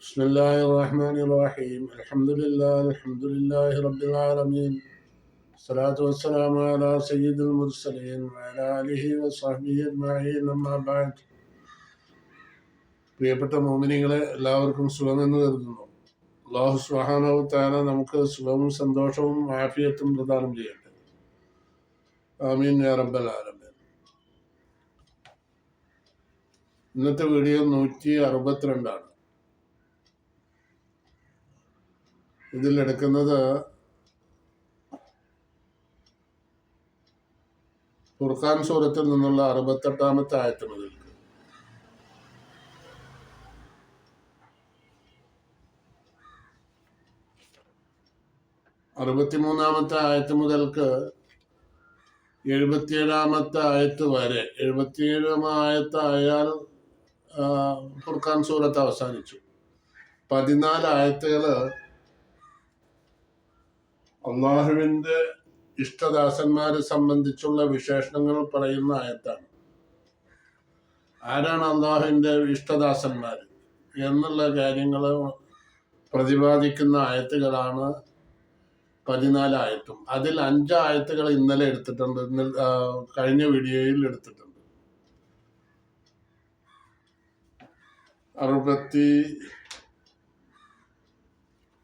بسم الله الرحمن الرحيم الحمد لله الحمد لله رب العالمين الصلاة والسلام على سيد المرسلين وعلى آله وصحبه أجمعين أما بعد പ്രിയപ്പെട്ട മോമിനികളെ എല്ലാവർക്കും സുഖമെന്ന് കരുതുന്നു അള്ളാഹു സുഹാനവു താല നമുക്ക് സുഖവും സന്തോഷവും ആഫിയത്തും പ്രദാനം ചെയ്യട്ടെ ആമീൻ യാ റബ്ബൽ ആലമീൻ ഇന്നത്തെ വീഡിയോ നൂറ്റി അറുപത്തിരണ്ടാണ് ഇതിലെടുക്കുന്നത് ഫുർഖാൻ സൂറത്തിൽ നിന്നുള്ള അറുപത്തെട്ടാമത്തെ ആയത്ത് മുതൽ അറുപത്തിമൂന്നാമത്തെ ആയത്ത് മുതൽക്ക് എഴുപത്തിയേഴാമത്തെ ആയത്ത് വരെ എഴുപത്തിയേഴാമ ആയത്തായാൽ ആ, ഫുർഖാൻ സൂറത്ത് അവസാനിച്ചു. പതിനാല് ആയത്തുകൾ അള്ളാഹുവിന്റെ ഇഷ്ടദാസന്മാരെ സംബന്ധിച്ചുള്ള വിശേഷണങ്ങൾ പറയുന്ന ആയത്താണ്. ആരാണ് അള്ളാഹുവിന്റെ ഇഷ്ടദാസന്മാർ എന്നുള്ള കാര്യങ്ങൾ പ്രതിപാദിക്കുന്ന ആയത്തുകളാണ് പതിനാല് ആയത്തും. അതിൽ അഞ്ച് ആയത്തുകൾ ഇന്നലെ എടുത്തിട്ടുണ്ട്. ഇന്നലെ കഴിഞ്ഞ വീഡിയോയിൽ എടുത്തിട്ടുണ്ട്. അറുപത്തി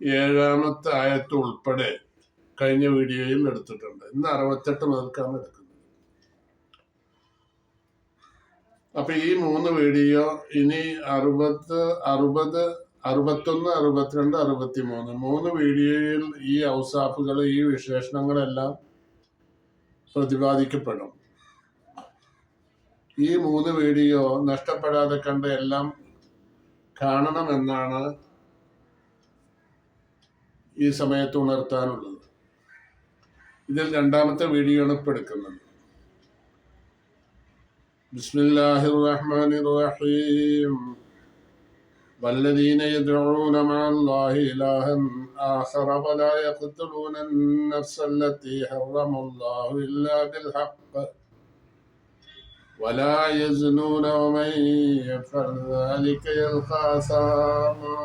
ഏഴാമത്തെ ആയത്ത് ഉൾപ്പെടെ കഴിഞ്ഞ വീഡിയോയിൽ എടുത്തിട്ടുണ്ട്. ഇന്ന് അറുപത്തെട്ട് പേർക്കാണ് എടുക്കുന്നത്. അപ്പൊ ഈ മൂന്ന് വീഡിയോ ഇനി അറുപത് അറുപത് അറുപത്തൊന്ന് അറുപത്തിരണ്ട് അറുപത്തി മൂന്ന് മൂന്ന് വീഡിയോയിൽ ഈ ഔസാഫുകൾ ഈ വിശേഷണങ്ങളെല്ലാം പ്രതിപാദിക്കപ്പെടും. ഈ മൂന്ന് വീഡിയോ നഷ്ടപ്പെടാതെ കണ്ട എല്ലാം കാണണമെന്നാണ് ഈ സമയത്ത് ഉണർത്താനുള്ളത്. ഇതിൽ രണ്ടാമത്തെ വീഡിയോ ആണ് ഇപ്പോൾ എടുക്കുന്നത് ബിസ്മില്ലാഹിർ റഹ്മാനിർ റഹീം والذين يدعون مع الله إلها آخر ولا يقتلون النفس التي حرم الله إلا بالحق ولا يزنون ومن يفعل ذلك يلقى أثاما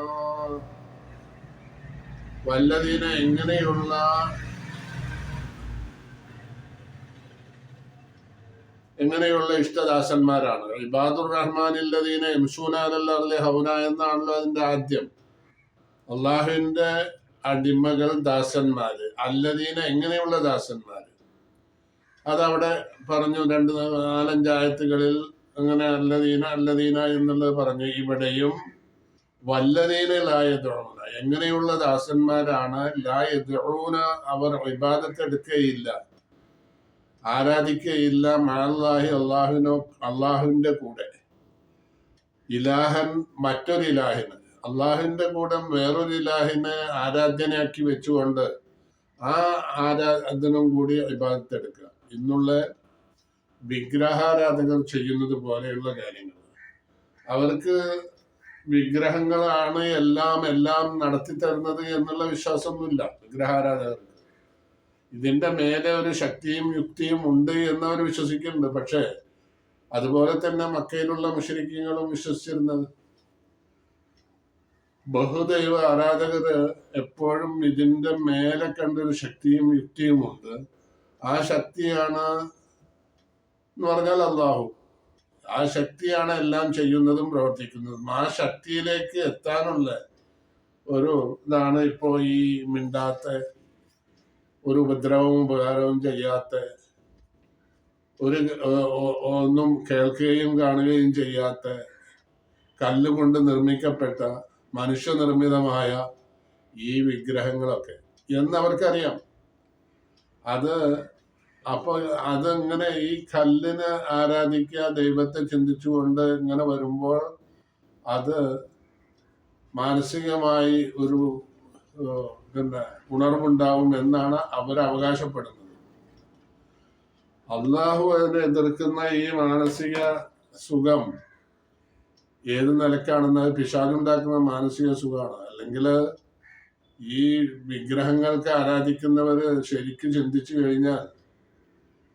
والذين ഇങ്ങനെയുള്ള എങ്ങനെയുള്ള ഇഷ്ടദാസന്മാരാണ്? ഇബാദുർ റഹ്മാനില്ലദീന യംഷൂനാനല്ലേ ഹൗന എന്നാണല്ലോ അതിന്റെ ആദ്യം. അള്ളാഹുവിന്റെ അടിമകൾ ദാസന്മാര്. അല്ലദീന എങ്ങനെയുള്ള ദാസന്മാര്? അതവിടെ പറഞ്ഞു രണ്ട് നാലഞ്ചായത്തുകളിൽ അങ്ങനെ അല്ലദീന അല്ലദീന എന്നുള്ളത് പറഞ്ഞു. ഇവിടെയും വല്ലതീനായതുണ എങ്ങനെയുള്ള ദാസന്മാരാണ്? ലായതുണ അവർ വിവാദത്തെടുക്കുകയില്ല ആരാധിക്കുകയില്ല മാലാഹി അള്ളാഹുവിനോ അള്ളാഹുവിന്റെ കൂടെ. ഇലാഹൻ മറ്റൊരു ഇലാഹിന് അള്ളാഹുവിന്റെ കൂടെ വേറൊരു ഇലാഹിനെ ആരാധ്യനാക്കി വെച്ചുകൊണ്ട് ആ ആരാധനം കൂടി വിഭാഗത്തെടുക്കുക ഇന്നുള്ള വിഗ്രഹാരാധകർ ചെയ്യുന്നത് പോലെയുള്ള കാര്യങ്ങൾ. അവർക്ക് വിഗ്രഹങ്ങളാണ് എല്ലാം എല്ലാം നടത്തി തരുന്നത് എന്നുള്ള വിശ്വാസമൊന്നുമില്ല വിഗ്രഹാരാധകർക്ക്. ഇതിന്റെ മേലെ ഒരു ശക്തിയും യുക്തിയും ഉണ്ട് എന്ന് അവർ വിശ്വസിക്കുന്നുണ്ട്. പക്ഷേ അതുപോലെ തന്നെ മക്കയിലുള്ള മുഷരിക്കങ്ങളും വിശ്വസിച്ചിരുന്നത്. ബഹുദൈവ ആരാധകര് എപ്പോഴും ഇതിന്റെ മേലെ കണ്ടൊരു ശക്തിയും യുക്തിയും ഉണ്ട്. ആ ശക്തിയാണ് എന്ന് പറഞ്ഞാൽ അള്ളാഹു ആ ശക്തിയാണ് എല്ലാം ചെയ്യുന്നതും പ്രവർത്തിക്കുന്നതും. ആ ശക്തിയിലേക്ക് എത്താനുള്ള ഒരു ഇതാണ് ഇപ്പോ ഈ മിണ്ടാത്ത ഒരു ഉപദ്രവവും ഉപകാരവും ചെയ്യാത്ത ഒരു ഒന്നും കേൾക്കുകയും കാണുകയും ചെയ്യാത്ത കല്ലുകൊണ്ട് നിർമ്മിക്കപ്പെട്ട മനുഷ്യനിർമ്മിതമായ ഈ വിഗ്രഹങ്ങളൊക്കെ. എന്നവർക്കറിയാം. അത് അപ്പോൾ അതിങ്ങനെ ഈ കല്ലിനെ ആരാധിക്കുക ദൈവത്തെ ചിന്തിച്ചുകൊണ്ട് ഇങ്ങനെ വരുമ്പോൾ അത് മാനസികമായി ഒരു പിന്നെ ഉണർവുണ്ടാവും എന്നാണ് അവർ അള്ളാഹു അതിനെ എതിർക്കുന്ന ഈ മാനസിക സുഖം ഏത് നിലക്കാണെന്ന് പിശാചുണ്ടാക്കുന്ന മാനസിക സുഖമാണ്. അല്ലെങ്കിൽ ഈ വിഗ്രഹങ്ങൾക്ക് ആരാധിക്കുന്നവര് ശരിക്കും ചിന്തിച്ചു കഴിഞ്ഞാൽ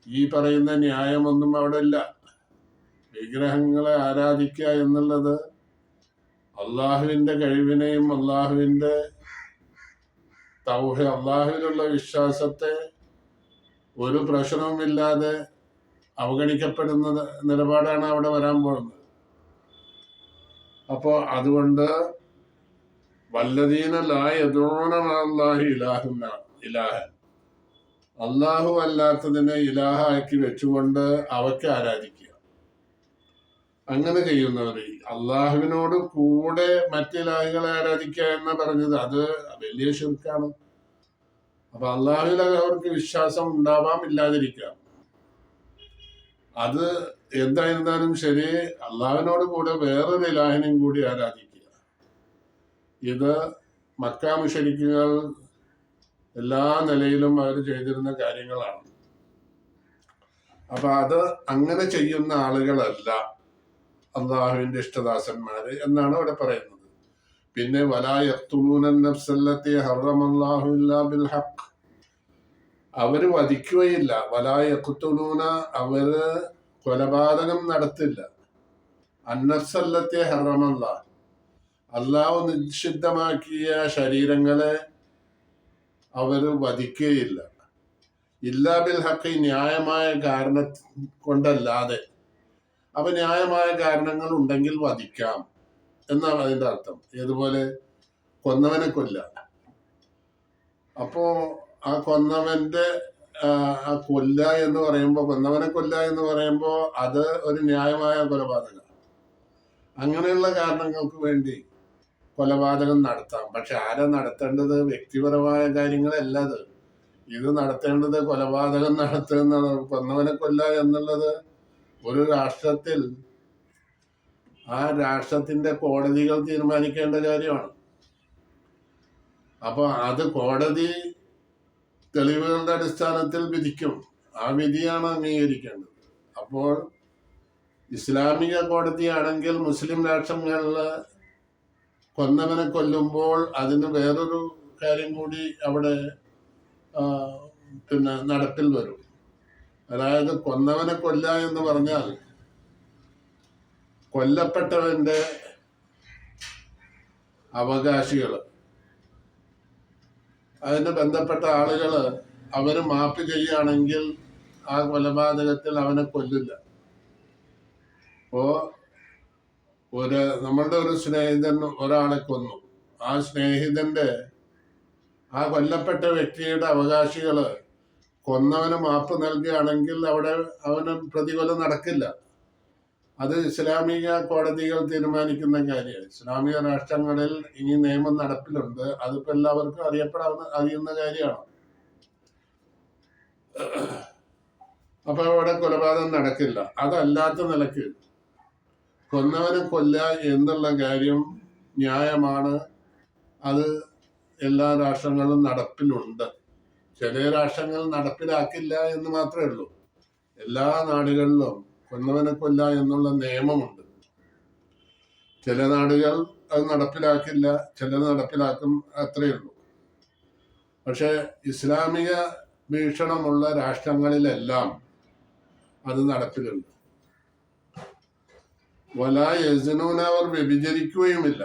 ഈ പറയുന്ന ന്യായമൊന്നും അവിടെ ഇല്ല. വിഗ്രഹങ്ങളെ ആരാധിക്കുക എന്നുള്ളത് അള്ളാഹുവിന്റെ കഴിവിനെയും അള്ളാഹുവിന്റെ തൗഹ അള്ളാഹുവിലുള്ള വിശ്വാസത്തെ ഒരു പ്രശ്നവുമില്ലാതെ അവഗണിക്കപ്പെടുന്ന നിലപാടാണ് അവിടെ വരാൻ പോകുന്നത്. അപ്പോ അതുകൊണ്ട് വല്ലതീന ലാഹി ഇലാഹുന്ന ഇലാഹൻ അള്ളാഹു അല്ലാത്തതിനെ ഇലാഹാക്കി വെച്ചുകൊണ്ട് അവയ്ക്ക് ആരാധിക്കുക. അങ്ങനെ ചെയ്യുന്നവർ അള്ളാഹുവിനോട് കൂടെ മറ്റിലാഹുകളെ ആരാധിക്കുക എന്ന് പറഞ്ഞത് അത് വലിയ ശുൽക്കാണ് അപ്പൊ അള്ളാഹുവിൽ അവർക്ക് വിശ്വാസം ഉണ്ടാവാം ഇല്ലാതിരിക്കാം. അത് എന്തായിരുന്നാലും ശരി അള്ളാഹുവിനോട് കൂടെ വേറൊരു ഇലാഹിനെയും കൂടി ആരാധിക്കുക. ഇത് മക്കാമുഷരിക്കുകൾ എല്ലാ നിലയിലും അവർ ചെയ്തിരുന്ന കാര്യങ്ങളാണ്. അപ്പൊ അത് അങ്ങനെ ചെയ്യുന്ന ആളുകളല്ല. അള്ളാഹുവിന്റെ ഇഷ്ടദാസന്മാര് എന്നാണ് അവിടെ പറയുന്നത്. പിന്നെ ബിൽ ഹഖ് അവർ വധിക്കുകയില്ല. വലായക്കുത്തുലൂന അവർ കൊലപാതകം നടത്തില്ല. അന്നഫ്സല്ലത്തെ ഹറമല്ല അള്ളാഹു നിഷിദ്ധമാക്കിയ ശരീരങ്ങളെ അവർ വധിക്കുകയില്ല. ഇല്ലാ ബിൽ ഹക്ക് ന്യായമായ കാരണ കൊണ്ടല്ലാതെ അപ്പൊ ന്യായമായ കാരണങ്ങൾ ഉണ്ടെങ്കിൽ വധിക്കാം. എന്നാണ് അതിന്റെ അർത്ഥം. ഏതുപോലെ? കൊന്നവനെ കൊല്ല. അപ്പോ ആ കൊന്നവന്റെ ആ, കൊല്ല എന്ന് പറയുമ്പോൾ കൊന്നവനെ കൊല്ല എന്ന് പറയുമ്പോൾ അത് ഒരു ന്യായമായ കൊലപാതകം. അങ്ങനെയുള്ള കാരണങ്ങൾക്ക് വേണ്ടി കൊലപാതകം നടത്താം. പക്ഷെ ആരാ നടത്തേണ്ടത്? വ്യക്തിപരമായ കാര്യങ്ങളല്ല അത്. ഇത് നടത്തേണ്ടത് കൊലപാതകം നടത്തുന്ന കൊന്നവനെ കൊല്ല എന്നുള്ളത് ഒരു രാഷ്ട്രത്തിൽ ആ രാഷ്ട്രത്തിന്റെ കോടതികൾ തീരുമാനിക്കേണ്ട കാര്യമാണ്. അപ്പോൾ അത് കോടതി തെളിവുകളുടെ അടിസ്ഥാനത്തിൽ വിധിക്കും. ആ വിധിയാണ് അംഗീകരിക്കേണ്ടത്. അപ്പോൾ ഇസ്ലാമിക കോടതിയാണെങ്കിൽ മുസ്ലിം രാഷ്ട്രങ്ങളിൽ കൊന്നവനെ കൊല്ലുമ്പോൾ അതിന് വേറൊരു കാര്യം കൂടി അവിടെ പിന്നെ നടപ്പിൽ വരും. അതായത് കൊന്നവനെ കൊല്ല എന്ന് പറഞ്ഞാൽ കൊല്ലപ്പെട്ടവന്റെ അവകാശികൾ. അതിന് ബന്ധപ്പെട്ട ആളുകൾ അവർ മാപ്പ് ചെയ്യുകയാണെങ്കിൽ ആ കൊലപാതകത്തിൽ അവനെ കൊല്ലില്ല. അപ്പോ ഒരു നമ്മളുടെ ഒരു സ്നേഹിതൻ ഒരാളെ കൊന്നു. ആ സ്നേഹിതന്റെ ആ കൊല്ലപ്പെട്ട വ്യക്തിയുടെ അവകാശികൾ കൊന്നവന് മാപ്പ് നൽകുകയാണെങ്കിൽ അവിടെ അവന് പ്രതികൊലം നടക്കില്ല. അത് ഇസ്ലാമിക കോടതികൾ തീരുമാനിക്കുന്ന കാര്യമാണ്. ഇസ്ലാമിക രാഷ്ട്രങ്ങളിൽ ഈ നിയമം നടപ്പിലുണ്ട്. അതിപ്പോ എല്ലാവർക്കും അറിയപ്പെടാവുന്ന അറിയുന്ന കാര്യമാണ്. അപ്പൊ അവിടെ കൊലപാതകം നടക്കില്ല. അതല്ലാത്ത നിലയ്ക്ക് കൊന്നവനെ കൊല്ല എന്നുള്ള കാര്യം ന്യായമാണ്. അത് എല്ലാ രാഷ്ട്രങ്ങളും നടപ്പിലുണ്ട്. ചില രാഷ്ട്രങ്ങൾ നടപ്പിലാക്കില്ല എന്ന് മാത്രമേ ഉള്ളൂ. എല്ലാ നാടുകളിലും കൊന്നവനെ കൊല്ല എന്നുള്ള നിയമമുണ്ട്. ചില നാടുകൾ അത് നടപ്പിലാക്കില്ല ചില നടപ്പിലാക്കും അത്രയേ ഉള്ളൂ. പക്ഷെ ഇസ്ലാമിക വീക്ഷണമുള്ള രാഷ്ട്രങ്ങളിലെല്ലാം അത് നടപ്പിലുണ്ട്. വല യസിനൂന അവർ വ്യഭിചരിക്കുകയുമില്ല.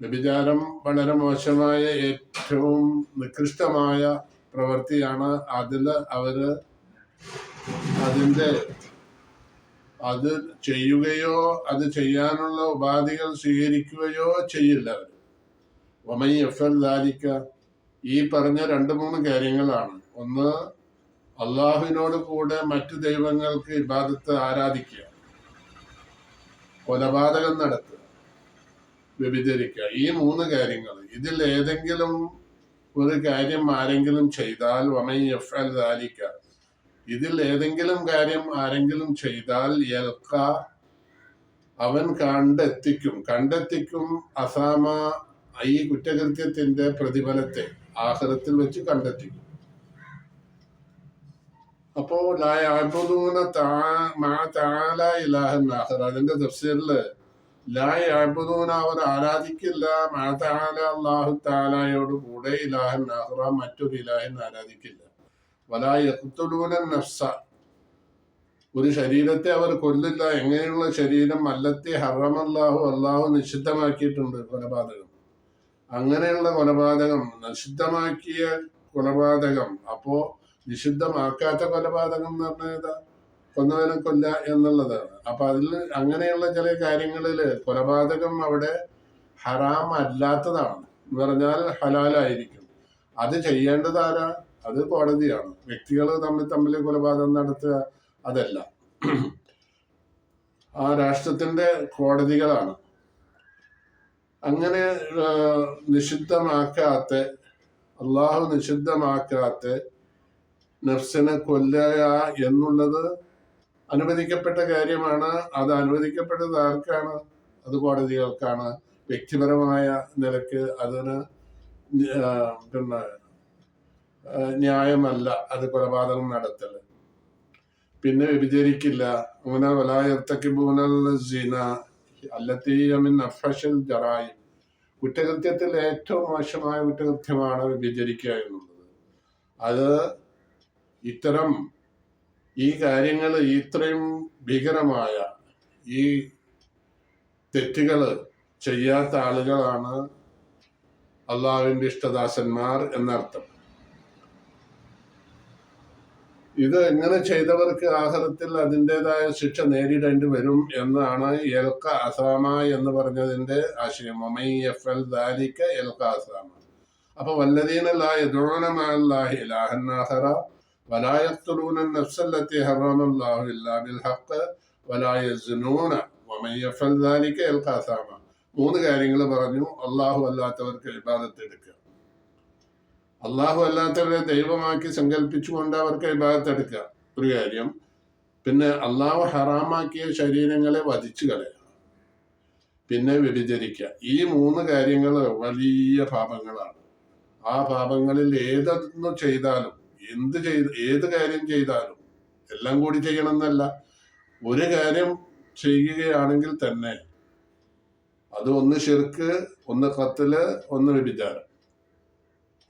വ്യഭിചാരം വളരെ മോശമായ ഏറ്റവും നികൃഷ്ടമായ പ്രവൃത്തിയാണ് അതിൽ അവർ അതിന്റെ അത് ചെയ്യുകയോ അത് ചെയ്യാനുള്ള ഉപാധികൾ സ്വീകരിക്കുകയോ ചെയ്യില്ല അവർ ഒമൈ എഫ് എൽ ദാലിക്ക ഈ പറഞ്ഞ രണ്ട് മൂന്ന് കാര്യങ്ങളാണ്. ഒന്ന് അള്ളാഹുവിനോട് കൂടെ മറ്റു ദൈവങ്ങൾക്ക് ഇബാദത്ത് ആരാധിക്കുക. കൊലപാതകം നടത്തുക. വ്യഭിചരിക്കുക. ഈ മൂന്ന് കാര്യങ്ങൾ ഇതിൽ ഏതെങ്കിലും ഒരു കാര്യം ആരെങ്കിലും ചെയ്താൽ വമൈ എഫ് ദാലിക്ക ഇതിൽ ഏതെങ്കിലും കാര്യം ആരെങ്കിലും ചെയ്താൽ യൽക്ക അവൻ കണ്ടെത്തിക്കും. കണ്ടെത്തിക്കും അസാമ ഈ കുറ്റകൃത്യത്തിന്റെ പ്രതിഫലത്തെ ആഹ്റത്തിൽ വെച്ച് കണ്ടെത്തിക്കും. അപ്പോ ലായ ലായാബുദൂന മാ താല ഇലാഹൻ ആഹ്റ അതിന്റെ തഫ്സീറിൽ അവർ ആരാധിക്കില്ല. അള്ളാഹു താലായോട് കൂടെ ഇലാഹൻ ആഹ്റ മറ്റൊരു ഇലാഹൻ ആരാധിക്കില്ല. വലാ യഖ്തുലൂന നഫ്സ ഒരു ശരീരത്തെ അവർ കൊല്ലില്ല. എങ്ങനെയുള്ള ശരീരം? അല്ലത്തി ഹറമല്ലാഹു അള്ളാഹു നിഷിദ്ധമാക്കിയിട്ടുണ്ട് കൊലപാതകം. അങ്ങനെയുള്ള കൊലപാതകം നിഷിദ്ധമാക്കിയ കൊലപാതകം അപ്പോ നിഷിദ്ധമാക്കാത്ത കൊലപാതകം എന്ന് പറഞ്ഞാൽ കൊന്നവനെ കൊല്ല എന്നുള്ളതാണ്. അപ്പൊ അതിൽ അങ്ങനെയുള്ള ചില കാര്യങ്ങളിൽ കൊലപാതകം അവിടെ ഹറാം അല്ലാത്തതാണ്. എന്ന് പറഞ്ഞാൽ ഹലാലായിരിക്കും. അത് ചെയ്യേണ്ടത് ആരാ? അത് കോടതിയാണ്. വ്യക്തികൾ തമ്മിൽ തമ്മിൽ കൊലപാതകം നടത്തുക അതല്ല. ആ രാഷ്ട്രത്തിന്റെ കോടതികളാണ്. അങ്ങനെ നിഷിദ്ധമാക്കാത്ത അള്ളാഹു നിഷിദ്ധമാക്കാത്ത നഫ്സിനെ കൊല്ലുക എന്നുള്ളത് അനുവദിക്കപ്പെട്ട കാര്യമാണ്. അത് അനുവദിക്കപ്പെട്ടത് ആർക്കാണ്? അത് കോടതികൾക്കാണ്. വ്യക്തിപരമായ നിലയ്ക്ക് അതിന് പിന്നെ ന്യായമല്ല അത് കൊലപാതകം നടത്തൽ പിന്നെ വ്യഭിചരിക്കില്ല. കുറ്റകൃത്യത്തിൽ ഏറ്റവും മോശമായ കുറ്റകൃത്യമാണ് വ്യഭിചരിക്കുക എന്നുള്ളത്. അത് ഇത്തരം ഈ കാര്യങ്ങൾ ഇത്രയും ഭീകരമായ ഈ തെറ്റുകൾ ചെയ്യാത്ത ആളുകളാണ് അള്ളാഹുവിന്റെ ഇഷ്ടദാസന്മാർ എന്നർത്ഥം. ഇത് എങ്ങനെ ചെയ്തവർക്ക് ആഹാരത്തിൽ അതിന്റെതായ ശിക്ഷ നേരിടേണ്ടി വരും എന്നാണ് എൽക്ക അസാമ എന്ന് പറഞ്ഞതിന്റെ ആശയം. ഒമൈ എഫ് എൽ ദാലിക്ക എൽക്ക അസാമ. അപ്പൊ വല്ലതീന ലാ യദൂനമാഹി ഇലാഹന്നാഹറ ولا يقتلون النفس التي حرم الله إلا بالحق ولا يزنون ومن يفعل ذلك يلقى أثاما മൂന്ന് കാര്യങ്ങൾ പറഞ്ഞു അള്ളാഹു അല്ലാത്തവർക്ക് ഇബാദത്ത് എടുക്കുക അള്ളാഹു അല്ലാത്തവരെ ദൈവമാക്കി സങ്കല്പിച്ചുകൊണ്ട് അവർക്ക് ഇബാദത്ത് എടുക്കുക ഒരു കാര്യം പിന്നെ അള്ളാഹു ഹറാമാക്കിയ ശരീരങ്ങളെ വധിച്ചു കളയുക പിന്നെ വ്യഭിചരിക്കുക ഈ മൂന്ന് കാര്യങ്ങൾ വലിയ പാപങ്ങളാണ് ആ പാപങ്ങളിൽ ഏതൊന്ന് ചെയ്താലും എന്ത് ചെയ്ത് ഏത് കാര്യം ചെയ്താലും എല്ലാം കൂടി ചെയ്യണമെന്നല്ല. ഒരു കാര്യം ചെയ്യുകയാണെങ്കിൽ തന്നെ അത് ഒന്ന് ഷിർക്ക് ഒന്ന് കത്തിൽ ഒന്ന് വ്യഭിചാരം.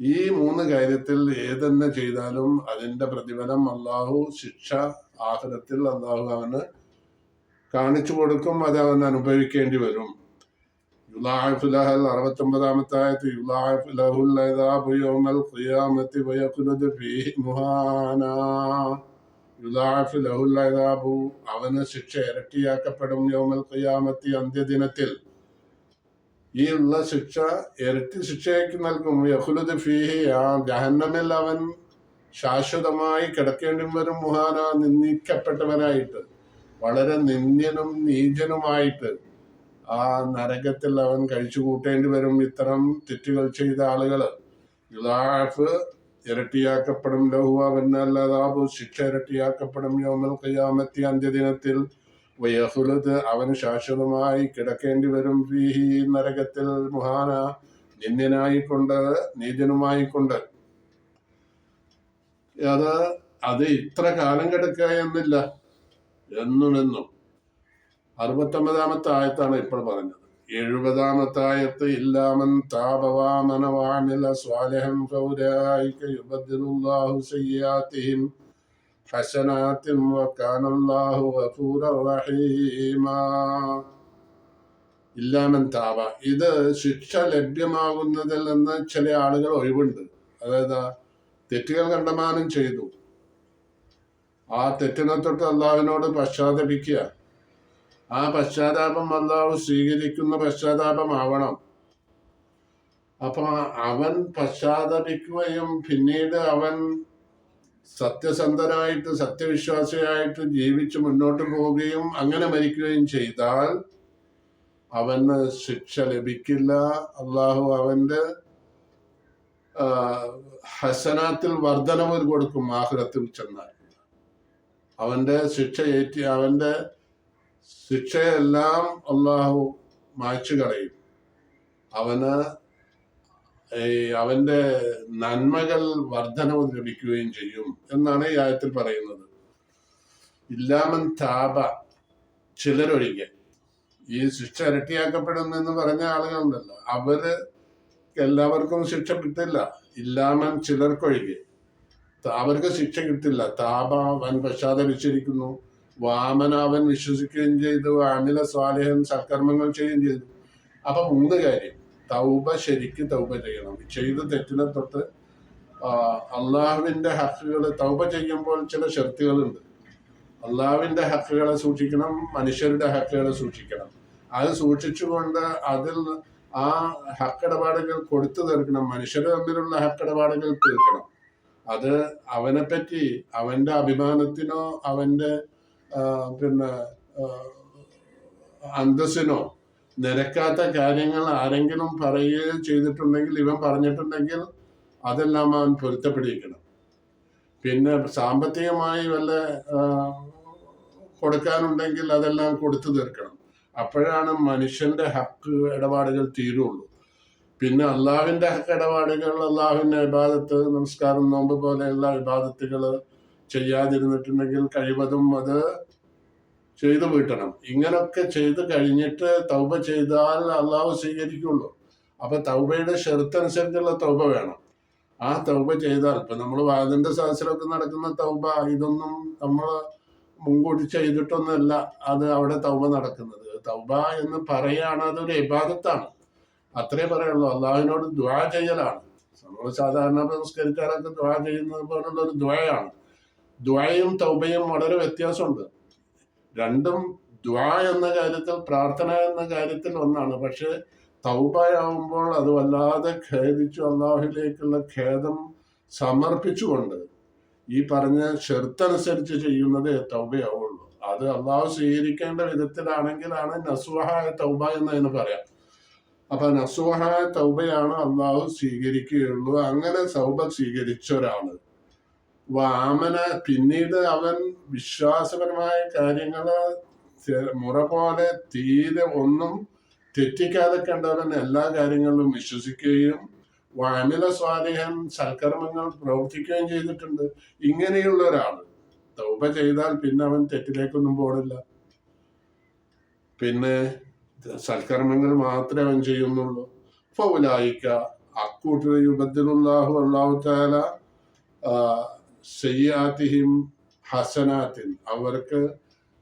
ഈ മൂന്ന് കാര്യത്തിൽ ഏതെന്നെ ചെയ്താലും അതിന്റെ പ്രതിഫലം അള്ളാഹു ശിക്ഷ ആഹ്ലത്തിൽ അള്ളാഹു അവന് കാണിച്ചു കൊടുക്കും അത് അവൻ അനുഭവിക്കേണ്ടി വരും. അവന് ശിക്ഷ ഇരട്ടിയാക്കപ്പെടും യോമൽ ഖിയാമത്തി അന്ത്യദിനത്തിൽ. ഈ ഉള്ള ശിക്ഷ ഇരട്ടി ശിക്ഷയ്ക്ക് നൽകും. യഹുലുദ് ഫീഹി ആ ജഹന്നമിൽ അവൻ ശാശ്വതമായി കിടക്കേണ്ടി വരും മുഹാന നിന്ദിക്കപ്പെട്ടവനായിട്ട് വളരെ നിന്ദ്യനും നീചനുമായിട്ട്. ആ നരകത്തിൽ അവൻ കഴിച്ചു കൂട്ടേണ്ടി വരും ഇത്തരം തെറ്റുകൾ ചെയ്ത ആളുകൾ. യുദാഫ് ഇരട്ടിയാക്കപ്പെടും ലഹുവ അവനല്ലാതാബു ശിക്ഷ ഇരട്ടിയാക്കപ്പെടും യോമൽ കയ്യാമത്തി അന്ത്യദിനത്തിൽ. വയഹുലത് അവന് ശാശ്വതമായി കിടക്കേണ്ടി വരും ഫീഹി നരകത്തിൽ മുഹാന നിന്ദ്യനായിക്കൊണ്ട് നീതിനുമായിക്കൊണ്ട് അത് അത് ഇത്ര കാലം കിടക്കുക എന്നില്ല. എന്നും എന്നും അറുപത്തൊമ്പതാമത്തെ ആയത്താണ് ഇപ്പോൾ പറഞ്ഞത്. എഴുപതാമത്തെ ആയത്ത് ഇല്ലാമൻ താപവാമനവാമില സ്വാലഹം ഫൗരായിക യുബദ്ദിലുല്ലാഹു സയ്യാത്തിഹിം ഹസനാത്തിൻ വകാനല്ലാഹു ഗഫൂറർ റഹീമാ ഇല്ലാമൻ താപ. ഇത് ശിക്ഷ ലഭ്യമാകുന്നതിൽ നിന്ന് ചില ആളുകൾ ഒഴിവുണ്ട്. അതായത് തെറ്റുകൾ കണ്ടമാനം ചെയ്തു. ആ തെറ്റിനെ തൊട്ട് അള്ളാഹുവിനോട് പശ്ചാത്തപിക്കുക. ആ പശ്ചാത്താപം അള്ളാഹു സ്വീകരിക്കുന്ന പശ്ചാത്താപമാവണം. അപ്പൊ അവൻ പശ്ചാത്തപിക്കുകയും പിന്നീട് അവൻ സത്യസന്ധനായിട്ട് സത്യവിശ്വാസിയായിട്ട് ജീവിച്ച് മുന്നോട്ട് പോവുകയും അങ്ങനെ മരിക്കുകയും ചെയ്താൽ അവന് ശിക്ഷ ലഭിക്കില്ല. അള്ളാഹു അവന്റെ ഹസനാത്തിൽ വർധനവ് കൊടുക്കും ആഹ്ലത്തിൽ ചെന്നാൽ. അവന്റെ ശിക്ഷ ഏറ്റി അവന്റെ ശിക്ഷയെല്ലാം അള്ളാഹു മായ്ച്ചു കളയും. അവന് അവന്റെ നന്മകൾ വർധനവ് ലഭിക്കുകയും ചെയ്യും എന്നാണ് ഈ ആയത്തിൽ പറയുന്നത്. ഇല്ലാമൻ താപ ചിലരൊഴികെ. ഈ ശിക്ഷ ഇരട്ടിയാക്കപ്പെടുന്നെന്ന് പറഞ്ഞ ആളുകളുണ്ടല്ലോ. അവർ എല്ലാവർക്കും ശിക്ഷ കിട്ടില്ല. ഇല്ലാമൻ ചിലർക്കൊഴികെ. അവർക്ക് ശിക്ഷ കിട്ടില്ല. താപ വൻ പശ്ചാത്തപിച്ചിരിക്കുന്നു വാമന അവൻ വിശ്വസിക്കുകയും ചെയ്തു അമില സ്വാലേഹൻ സൽക്കർമ്മങ്ങൾ ചെയ്യുകയും ചെയ്തു. അപ്പൊ മൂന്ന് കാര്യം. തൗബ ശരിക്ക് തൗബ ചെയ്യണം. ചെയ്ത തെറ്റിനെ തൊട്ട് അള്ളാഹുവിന്റെ ഹക്കുകൾ തൗബ ചെയ്യുമ്പോൾ ചില ഷർത്തുകളുണ്ട്. അള്ളാഹുവിന്റെ ഹക്കുകളെ സൂക്ഷിക്കണം മനുഷ്യരുടെ ഹക്കുകളെ സൂക്ഷിക്കണം. അത് സൂക്ഷിച്ചുകൊണ്ട് അതിൽ ആ ഹക്കിടപാടുകൾ കൊടുത്തു തീർക്കണം. മനുഷ്യർ തമ്മിലുള്ള ഹക്കിടപാടുകൾ തീർക്കണം. അത് അവനെപ്പറ്റി പറ്റി അവന്റെ അഭിമാനത്തിനോ അവന്റെ പിന്നെ അന്തസ്സിനോ നിരക്കാത്ത കാര്യങ്ങൾ ആരെങ്കിലും പറയുകയോ ചെയ്തിട്ടുണ്ടെങ്കിൽ ഇവൻ പറഞ്ഞിട്ടുണ്ടെങ്കിൽ അതെല്ലാം അവൻ പൊരുത്തപ്പെടിയിക്കണം പിന്നെ സാമ്പത്തികമായി വല്ല കൊടുക്കാനുണ്ടെങ്കിൽ അതെല്ലാം കൊടുത്തു തീർക്കണം. അപ്പോഴാണ് മനുഷ്യന്റെ ഹക്ക് ഇടപാടുകൾ തീരുള്ളൂ. പിന്നെ അള്ളാഹുവിന്റെ ഹക്ക് ഇടപാടുകൾ അള്ളാഹുവിന്റെ ഇബാദത്ത് നമസ്കാരം നോമ്പ് പോലെയുള്ള ഇബാദത്തുകൾ ചെയ്യാതിരുന്നിട്ടുണ്ടെങ്കിൽ കഴിവതും അത് ചെയ്തു വീട്ടണം. ഇങ്ങനൊക്കെ ചെയ്ത് കഴിഞ്ഞിട്ട് തൗബ ചെയ്താൽ അള്ളാഹു സ്വീകരിക്കുള്ളൂ. അപ്പൊ തൗബയുടെ ഷെറുത്തനുസരിച്ചുള്ള തൗബ വേണം. ആ തൗബ ചെയ്താൽ ഇപ്പൊ നമ്മൾ വാദന്റെ സഹസിലൊക്കെ നടക്കുന്ന തൗബ ഇതൊന്നും നമ്മൾ മുൻകൂട്ടി ചെയ്തിട്ടൊന്നുമല്ല അത് അവിടെ തൗബ നടക്കുന്നത്. തൗബ എന്ന് പറയാണ് അതൊരു ഇബാദത്താണ്. അത്രേ പറയുള്ളൂ. അള്ളാഹുവിനോട് ദ്വാ ചെയ്യലാണ്. നമ്മൾ സാധാരണ നമസ്കരിച്ചാലൊക്കെ ദ്വാ ചെയ്യുന്നത് പോലുള്ള ഒരു ദ്വയാണ് ദ്വയും തൗബയും വളരെ വ്യത്യാസമുണ്ട്. രണ്ടും ദ്വാ എന്ന കാര്യത്തിൽ പ്രാർത്ഥന എന്ന കാര്യത്തിൽ ഒന്നാണ്. പക്ഷെ തൗബയാവുമ്പോൾ അത് വല്ലാതെ ഖേദിച്ചു അള്ളാഹുലേക്കുള്ള ഖേദം സമർപ്പിച്ചുകൊണ്ട് ഈ പറഞ്ഞ ഷെർത്തനുസരിച്ച് ചെയ്യുന്നതേ തൗബയാവുള്ളൂ. അത് അള്ളാഹു സ്വീകരിക്കേണ്ട വിധത്തിലാണെങ്കിലാണ് നസുഹായ തൗബ എന്നതിന് പറയാം. അപ്പൊ നസുഹായ തൗബയാണ് അള്ളാഹു സ്വീകരിക്കുകയുള്ളൂ. അങ്ങനെ സൗബ സ്വീകരിച്ച ഒരാൾ വാമന പിന്നീട് അവൻ വിശ്വാസപരമായ കാര്യങ്ങൾ മുറ പോലെ തീരെ ഒന്നും തെറ്റിക്കാതെ കണ്ടവൻ എല്ലാ കാര്യങ്ങളിലും വിശ്വസിക്കുകയും വാമന സ്വാധീനം സൽക്കർമ്മങ്ങൾ പ്രവർത്തിക്കുകയും ചെയ്തിട്ടുണ്ട്. ഇങ്ങനെയുള്ള ഒരാൾ തൗപ ചെയ്താൽ പിന്നെ അവൻ തെറ്റിലേക്കൊന്നും പോടില്ല പിന്നെ സൽക്കർമ്മങ്ങൾ മാത്രമേ അവൻ ചെയ്യുന്നുള്ളൂ. ഫൗലായിക്ക അക്കൂട്ടർ യുബദ്ദിലുള്ളാഹു അള്ളാഹു താല സയ്യാത്തിഹിം ഹസനാത്തിൽ അവർക്ക്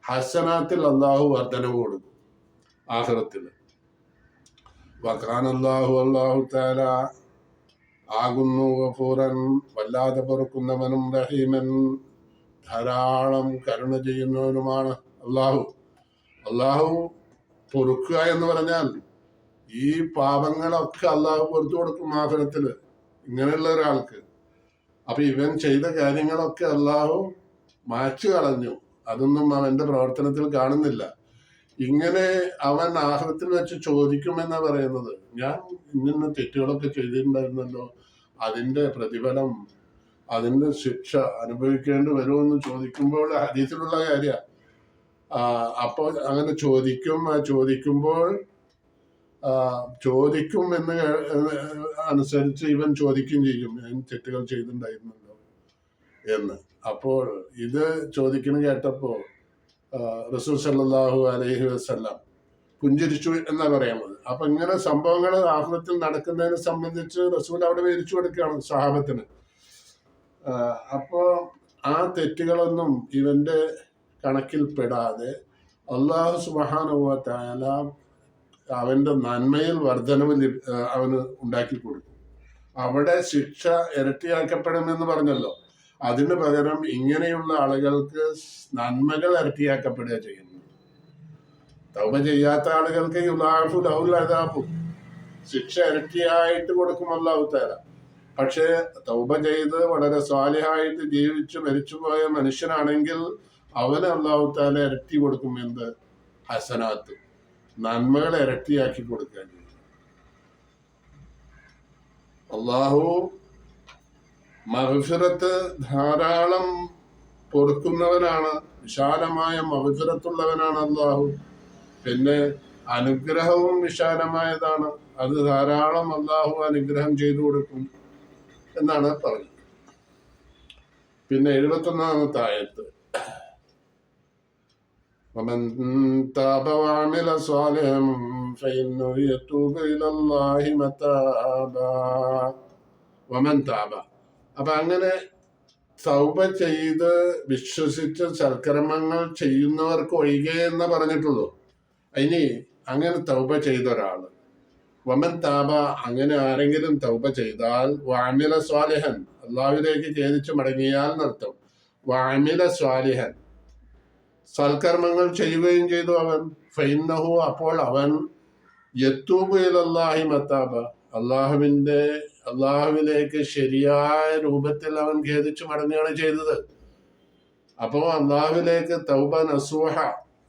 ഹസനാത്തിൽ അള്ളാഹു വർധനവ് കൊടുക്കും ആഹ്റത്തിൽ വഖാൻ അള്ളാഹു അള്ളാഹു താല ആകുന്നു ഗഫൂറൻ വല്ലാതെ പൊറുക്കുന്നവനും റഹീമൻ ധാരാളം കരുണ ചെയ്യുന്നവനുമാണ് അള്ളാഹു അള്ളാഹു പൊറുക്കുക എന്ന് പറഞ്ഞാൽ ഈ പാപങ്ങളൊക്കെ അള്ളാഹു പൊറത്തു കൊടുക്കും ആഹ്റത്തിൽ ഇങ്ങനെയുള്ള ഒരാൾക്ക് അപ്പൊ ഇവൻ ചെയ്ത കാര്യങ്ങളൊക്കെ അള്ളാഹു മാച്ചു കളഞ്ഞു. അതൊന്നും അവന്റെ പ്രവർത്തനത്തിൽ കാണുന്നില്ല. ഇങ്ങനെ അവൻ ആഹ്ലത്തിൽ വെച്ച് ചോദിക്കുമെന്നാ പറയുന്നത്. ഞാൻ ഇന്ന തെറ്റുകളൊക്കെ ചെയ്തിട്ടുണ്ടായിരുന്നല്ലോ. അതിന്റെ പ്രതിഫലം അതിന്റെ ശിക്ഷ അനുഭവിക്കേണ്ടി വരുമെന്ന് ചോദിക്കുമ്പോൾ ഹദീസിലുള്ള കാര്യ. അപ്പോൾ അങ്ങനെ ചോദിക്കും ആ ചോദിക്കുമ്പോൾ ആ, ചോദിക്കും എന്ന് അനുസരിച്ച് ഇവൻ ചോദിക്കും ചെയ്യും. ഞാൻ തെറ്റുകൾ ചെയ്തിട്ടുണ്ടായിരുന്നല്ലോ എന്ന്. അപ്പോൾ ഇത് ചോദിക്കണം കേട്ടപ്പോ റസൂർ റസൂൽ അലഹി വസ്ലാം പുഞ്ചിരിച്ചു എന്നാ പറയാമത്. അപ്പൊ ഇങ്ങനെ സംഭവങ്ങൾ ആഹ്ലത്തിൽ നടക്കുന്നതിനെ സംബന്ധിച്ച് റസൂൽ അവിടെ വിരിച്ചു കൊടുക്കുകയാണ് സഹാബത്തിന്. അപ്പോ ആ തെറ്റുകളൊന്നും ഇവന്റെ കണക്കിൽ കണക്കിൽപ്പെടാതെ അള്ളാഹു സുബാനുവല അവന്റെ നന്മയിൽ വർധനവ് അവന് ഉണ്ടാക്കി കൊടുക്കും അവിടെ ശിക്ഷ ഇരട്ടിയാക്കപ്പെടുമെന്ന് പറഞ്ഞല്ലോ. അതിന് പകരം ഇങ്ങനെയുള്ള ആളുകൾക്ക് നന്മകൾ ഇരട്ടിയാക്കപ്പെടുക ചെയ്യുന്നു. തൗബ ചെയ്യാത്ത ആളുകൾക്ക് യുലാഫു ലഹുൽ അദാബു. ശിക്ഷ ഇരട്ടിയായിട്ട് കൊടുക്കുമല്ല തആല. പക്ഷേ തൗബ ചെയ്ത് വളരെ സ്വാലിഹായിട്ട് ജീവിച്ച് മരിച്ചുപോയ മനുഷ്യനാണെങ്കിൽ അവന് അള്ളാഹുത്താല ഇരട്ടി കൊടുക്കും എന്ത്? ഹസനാത്ത്. നന്മകളെ ഇരട്ടിയാക്കി കൊടുക്കാൻ അള്ളാഹു മഹഫിറത്ത് ധാരാളം പൊറുക്കുന്നവനാണ് വിശാലമായ മഹഫിറത്തുള്ളവനാണ് അള്ളാഹു. പിന്നെ അനുഗ്രഹവും വിശാലമായതാണ്. അത് ധാരാളം അള്ളാഹു അനുഗ്രഹം ചെയ്തു കൊടുക്കും എന്നാണ് പറഞ്ഞത് പിന്നെ എഴുപത്തൊന്നാമത്തെ ആയത്ത്. ومن تاب وعمل صالحا فإنه يتوب إلى الله متابا ومن تاب അപ്പൊ അങ്ങനെ തൗബ ചെയ്ത് വിശ്വസിച്ച് സൽക്കർമ്മങ്ങൾ ചെയ്യുന്നവർക്ക് ഒഴികെ എന്ന് പറഞ്ഞിട്ടുള്ളൂ ഇനി അങ്ങനെ തൗബ ചെയ്ത ഒരാള് വമൻ താബ അങ്ങനെ ആരെങ്കിലും തൗബ ചെയ്താൽ വാമില സ്വാലിഹൻ അള്ളാഹുവിലേക്ക് ഖേദിച്ച് മടങ്ങിയാൽ നൃത്തം വാമില സ്വാലിഹൻ സൽക്കർമ്മങ്ങൾ ചെയ്യുകയും ചെയ്തു അവൻ. ഫൈനഹു അപ്പോൾ അവൻ യത്തൂബിലല്ലാഹി മത്താബ. അള്ളാഹുവിന്റെ അള്ളാഹുവിലേക്ക് ശരിയായ രൂപത്തിൽ അവൻ ഖേദിച്ചു മടങ്ങുകയാണ് ചെയ്തത്. അപ്പോൾ അള്ളാഹുവിലേക്ക് തൗബ നസൂഹ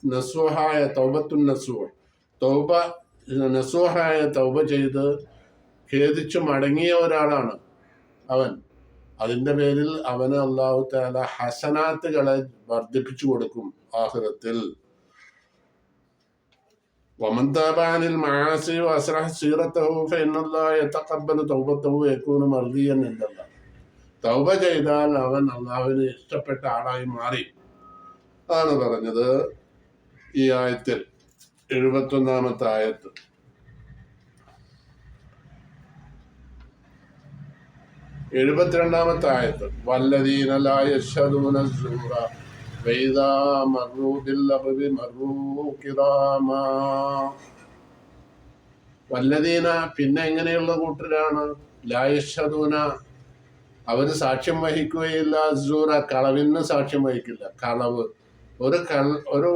നസൂഹായ തൗബത്തുൻ നസൂഹ് തൗബ നസൂഹായ തൗബ ചെയ്ത് ഖേദിച്ചു മടങ്ങിയ ഒരാളാണ് അവൻ. അതിന്റെ പേരിൽ അവന് അള്ളാഹു താല ഹസനാത്തുകളെ വർദ്ധിപ്പിച്ചു കൊടുക്കും. ആഹ്റത്തിൽ ومن تاب عن المعاصي وأصلح سيرته فإن الله يتقبل توبته ويكون مرضيا عند الله തൗബ ചെയ്താൽ അവൻ അള്ളാഹുവിന് ഇഷ്ടപ്പെട്ട ആളായി മാറി ആണ് പറഞ്ഞത് ഈ ആയത്തിൽ എഴുപത്തൊന്നാമത്തെ ആയത്ത് എഴുപത്തിരണ്ടാമത്തെ ആയത്ത് വല്ലദീനലായ സൂറ وإذا مروا باللغو مروا كراما വല്ലതീന പിന്നെ എങ്ങനെയുള്ള കൂട്ടരാണ് ലായഷദൂന അവര് സാക്ഷ്യം വഹിക്കുകയില്ല അസൂറ കളവിന് സാക്ഷ്യം വഹിക്കില്ല കളവ് ഒരു കൾ ഒരു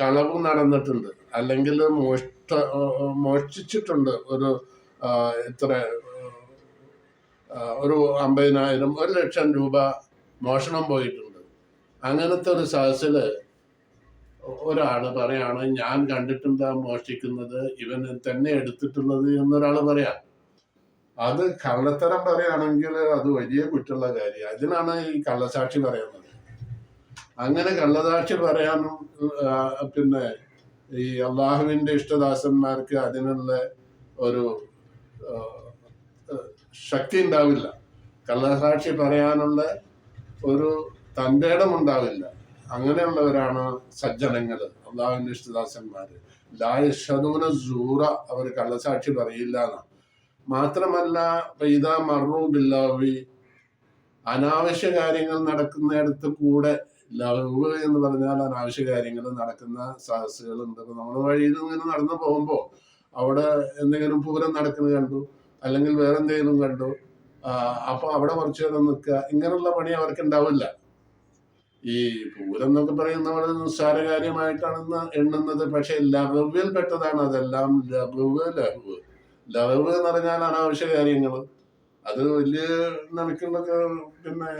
കളവ് നടന്നിട്ടുണ്ട് അല്ലെങ്കിൽ മോഷ്ട മോഷ്ടിച്ചിട്ടുണ്ട് ഒരു ആ, ഇത്ര ആ, ഒരു അമ്പതിനായിരം ഒരു ലക്ഷം രൂപ മോഷണം പോയിട്ടുണ്ട് അങ്ങനത്തെ ഒരു സദസ്സിൽ ഒരാൾ പറയാണ് ഞാൻ കണ്ടിട്ടുണ്ട് മോഷ്ടിക്കുന്നത് ഇവൻ തന്നെ എടുത്തിട്ടുള്ളത് എന്നൊരാൾ പറയാം. അത് കള്ളത്തരം പറയുകയാണെങ്കിൽ അത് വലിയ കുറ്റമുള്ള കാര്യം. അതിനാണ് ഈ കള്ളസാക്ഷി പറയുന്നത്. അങ്ങനെ കള്ളസാക്ഷി പറയാനും പിന്നെ ഈ അള്ളാഹുവിന്റെ ഇഷ്ടദാസന്മാർക്ക് അതിനുള്ള ഒരു ശക്തി ഉണ്ടാവില്ല. കള്ളസാക്ഷി പറയാനുള്ള ഒരു തന്റെ ഉണ്ടാവില്ല അങ്ങനെയുള്ളവരാണ് സജ്ജനങ്ങൾ അള്ളാഹുവിന്റെ ഇഷ്ടദാസന്മാര് ലായഷദൂന സൂറ അവർ കള്ളസാക്ഷി പറയില്ല എന്നാണ് മാത്രമല്ല പെയ്ത മറു ബില്ലാവി അനാവശ്യ കാര്യങ്ങൾ നടക്കുന്നിടത്ത് കൂടെ ലവ് എന്ന് പറഞ്ഞാൽ അനാവശ്യ കാര്യങ്ങൾ നടക്കുന്ന സദസ്സുകളുണ്ട് ഇപ്പൊ നമ്മൾ വഴിയിൽ ഇങ്ങനെ നടന്നു പോകുമ്പോൾ അവിടെ എന്തെങ്കിലും പൂരം നടക്കുന്നത് കണ്ടു അല്ലെങ്കിൽ വേറെ എന്തെങ്കിലും കണ്ടു അപ്പൊ അവിടെ കുറച്ചു നേരം നിൽക്കുക ഇങ്ങനെയുള്ള പണി അവർക്ക് ഉണ്ടാവില്ല ഈ പൂരം എന്നൊക്കെ പറയുന്ന വളരെ നിസ്സാര കാര്യമായിട്ടാണ് ഇന്ന് എണ്ണുന്നത്. പക്ഷെ ലഘുവിൽ പെട്ടതാണ് അതെല്ലാം ലഘുവ് ലഘുവ് ലഘുവ് എന്ന് പറഞ്ഞാൽ അനാവശ്യ കാര്യങ്ങൾ അത് വലിയ നിലക്കുള്ളൊക്കെ പിന്നെ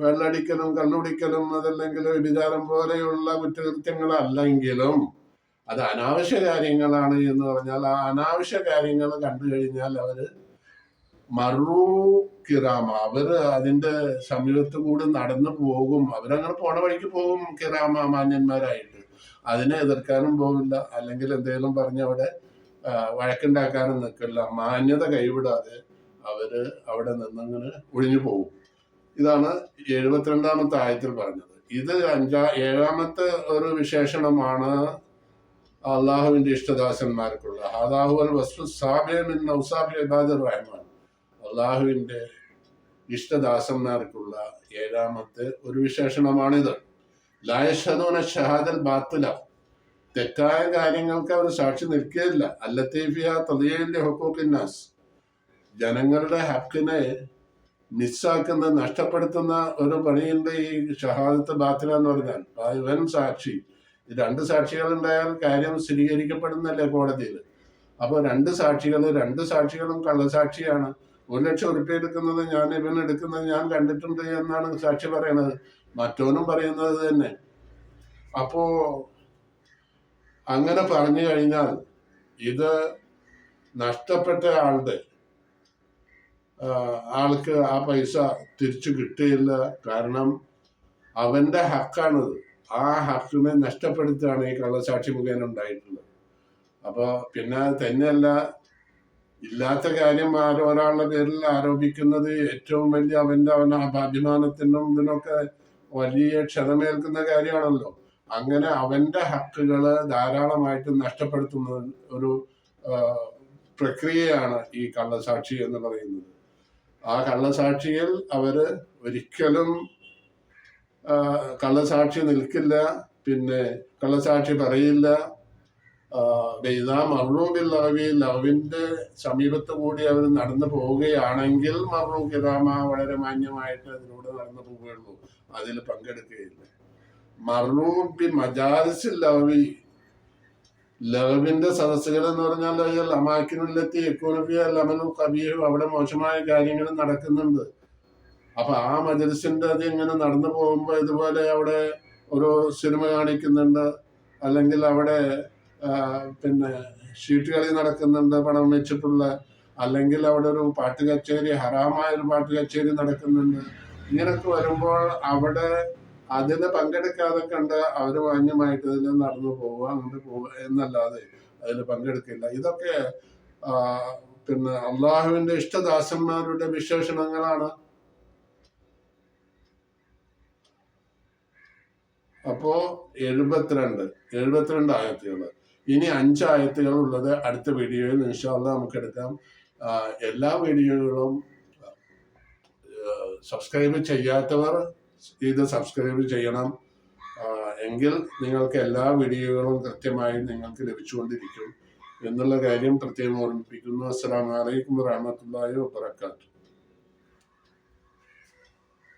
വെള്ളടിക്കലും കണ്ണുടിക്കലും അതല്ലെങ്കിൽ വിചാരം പോലെയുള്ള കുറ്റകൃത്യങ്ങളല്ലെങ്കിലും അത് അനാവശ്യ കാര്യങ്ങളാണ് എന്ന് പറഞ്ഞാൽ ആ അനാവശ്യ കാര്യങ്ങൾ കണ്ടു കഴിഞ്ഞാൽ അവർ മറു കിറാമ അവർ അതിന്റെ സമീപത്ത് കൂടെ നടന്നു പോകും. അവരങ്ങനെ പോണ വഴിക്ക് പോകും കിറാമ മാന്യന്മാരായിട്ട്. അതിനെ എതിർക്കാനും പോകില്ല അല്ലെങ്കിൽ എന്തെങ്കിലും പറഞ്ഞ് അവിടെ വഴക്കുണ്ടാക്കാനും നിൽക്കില്ല. മാന്യത കൈവിടാതെ അവർ അവിടെ നിന്നങ്ങനെ ഒഴിഞ്ഞു പോകും. ഇതാണ് എഴുപത്തിരണ്ടാമത്തെ ആയത്തിൽ പറഞ്ഞത്. ഇത് അഞ്ചാ ഏഴാമത്തെ ഒരു വിശേഷണമാണ് അള്ളാഹുവിന്റെ ഇഷ്ടദാസന്മാർക്കുള്ള. ഹാദാഹുൽ വസ്തു സാബിയമിൻ ഔസാബി ഇബാദുർ റഹ്മാൻ. അള്ളാഹുവിന്റെ ഇഷ്ടദാസന്മാർക്കുള്ള ഏഴാമത്തെ ഒരു വിശേഷണമാണിത്. ലായഷദൂന ഷഹാദൽ ബാത്തുല. തെറ്റായ കാര്യങ്ങൾക്ക് അവർ സാക്ഷി നിൽക്കുകയില്ല. അല്ലത്തേഫിയ തതിയയിലെ ഹൊക്കോക്കിന്നാസ് ജനങ്ങളുടെ ഹക്കിനെ മിസ്സാക്കുന്ന നഷ്ടപ്പെടുത്തുന്ന ഒരു പണിയുണ്ട് ഈ ഷഹാദത്ത് ബാത്തില എന്ന് പറഞ്ഞാൽ. ഇവൻ സാക്ഷി. രണ്ട് സാക്ഷികൾ ഉണ്ടായാൽ കാര്യം സ്ഥിരീകരിക്കപ്പെടുന്നല്ലേ കോടതിയിൽ. അപ്പോൾ രണ്ട് സാക്ഷികൾ രണ്ട് സാക്ഷികളും കള്ളസാക്ഷിയാണ്. ഒരു ലക്ഷം ഉറുപ്പ്യ എടുക്കുന്നത് ഞാൻ ഇവൻ എടുക്കുന്നത് ഞാൻ കണ്ടിട്ടുണ്ട് എന്നാണ് സാക്ഷി പറയണത്. മറ്റോനും പറയുന്നത് തന്നെ. അപ്പോ അങ്ങനെ പറഞ്ഞു കഴിഞ്ഞാൽ ഇത് നഷ്ടപ്പെട്ട ആളുടെ ആൾക്ക് ആ പൈസ തിരിച്ചു കിട്ടിയില്ല. കാരണം അവന്റെ ഹക്കാണത് ആ ഹക്കിനെ നഷ്ടപ്പെടുത്തുകയാണ് ഈ കള്ളസാക്ഷി മുഖേന ഉണ്ടായിട്ടുള്ളത്. അപ്പോൾ പിന്നെ തന്നെയല്ല ഇല്ലാത്ത കാര്യം ഒരാളുടെ പേരിൽ ആരോപിക്കുന്നത് ഏറ്റവും വലിയ അവന്റെ അവൻ അഭിമാനത്തിനും ഇതിനൊക്കെ വലിയ ക്ഷതമേൽക്കുന്ന കാര്യമാണല്ലോ. അങ്ങനെ അവന്റെ ഹക്കുകൾ ധാരാളമായിട്ട് നഷ്ടപ്പെടുത്തുന്ന ഒരു പ്രക്രിയയാണ് ഈ കള്ളസാക്ഷി എന്ന് പറയുന്നത്. ആ കള്ളസാക്ഷിയിൽ അവർ ഒരിക്കലും കള്ളസാക്ഷി നിൽക്കില്ല പിന്നെ കള്ളസാക്ഷി പറയില്ല ഇതാ മറൂബിൽ ലഹവി ലഹവിന്റെ സമീപത്ത് കൂടി അവർ നടന്നു പോവുകയാണെങ്കിൽ മറൂ കിതാമ വളരെ മാന്യമായിട്ട് അതിലൂടെ നടന്നു പോവുകയുള്ളൂ. അതിൽ പങ്കെടുക്കുകയില്ല. മറൂബി മജാലിസിൽ ലഹവി ലഹവിന്റെ സദസ്സുകൾ എന്ന് പറഞ്ഞാൽ അയ്യൽ അമാക്കിനുള്ളത്തി എക്കോണമിയ ലമനു കബീഹു അവിടെ മോശമായ കാര്യങ്ങൾ നടക്കുന്നുണ്ട്. അപ്പൊ ആ മജലിസിന്റെ അത് ഇങ്ങനെ നടന്നു പോകുമ്പോ ഇതുപോലെ അവിടെ ഒരു സിനിമ കാണിക്കുന്നുണ്ട്. അല്ലെങ്കിൽ അവിടെ പിന്നെ ഷീറ്റ് കളി നടക്കുന്നുണ്ട് പണം വെച്ചിട്ടുള്ള. അല്ലെങ്കിൽ അവിടെ ഒരു പാട്ട് കച്ചേരി ഹറാമായ ഒരു പാട്ട് കച്ചേരി നടക്കുന്നുണ്ട്. ഇങ്ങനൊക്കെ വരുമ്പോൾ അവിടെ അതിന് പങ്കെടുക്കാതെ കണ്ട് അവർ മാന്യമായിട്ട് ഇതിൽ നടന്നു പോവുക അങ്ങോട്ട് പോവുക എന്നല്ലാതെ അതിൽ പങ്കെടുക്കില്ല. ഇതൊക്കെ പിന്നെ അള്ളാഹുവിന്റെ ഇഷ്ടദാസന്മാരുടെ വിശേഷണങ്ങളാണ്. അപ്പോ എഴുപത്തിരണ്ട് എഴുപത്തിരണ്ട് ആയത്തുകൾ. ഇനി അഞ്ച് ആയത്തുകൾ ഉള്ളത് അടുത്ത വീഡിയോയിൽ ഇൻഷാല്ല നമുക്ക് എടുക്കാം. എല്ലാ വീഡിയോകളും സബ്സ്ക്രൈബ് ചെയ്യാത്തവർ ഇത് സബ്സ്ക്രൈബ് ചെയ്യണം. എങ്കിൽ നിങ്ങൾക്ക് എല്ലാ വീഡിയോകളും കൃത്യമായി നിങ്ങൾക്ക് ലഭിച്ചുകൊണ്ടിരിക്കും. എന്നുള്ള കാര്യം പ്രത്യേകം ഓർമ്മിപ്പിക്കുന്നു. അസ്സാം വലൈക്കും വറഹ്മത്തുള്ളാഹി വബറകാതുഹു.